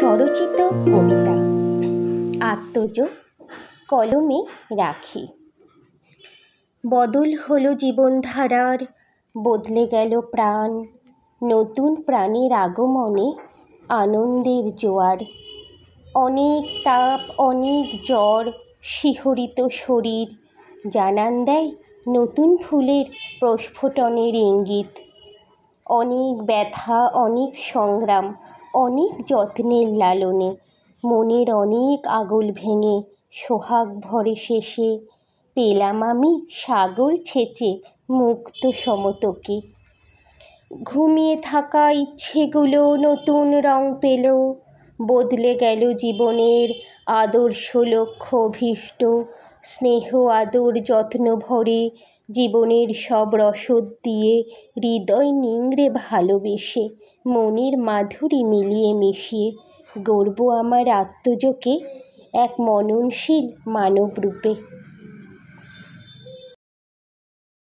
স্বরচিত কবিতা। আত্মজ কলমে রাখি। বদল হলো জীবনধারার, বদলে গেল প্রাণ। নতুন প্রাণের আগমনে আনন্দের জোয়ার। অনেক তাপ, অনেক জ্বর শিহরিত শরীর, জানান দেয় নতুন ফুলের প্রস্ফুটনের ইঙ্গিত। অনেক ব্যথা, অনেক সংগ্রাম অনেক যত্নের লালনে, মনের অনেক আগল ভেঙে, সোহাগ ভরে শেষে পেলাম আমি সাগর ছেঁচে মুক্ত সমতকে। ঘুমিয়ে থাকা ইচ্ছেগুলো নতুন রং পেল, বদলে গেল জীবনের আদর্শ লক্ষ্য অভীষ্ট স্নেহ, আদর, যত্ন ভরে জীবনের সব রসদ দিয়ে হৃদয় নিংড়ে ভালোবেসে, মনের মাধুরী মিলিয়ে মিশিয়ে গর্ব আমার আত্মজকে এক মননশীল মানব রূপে।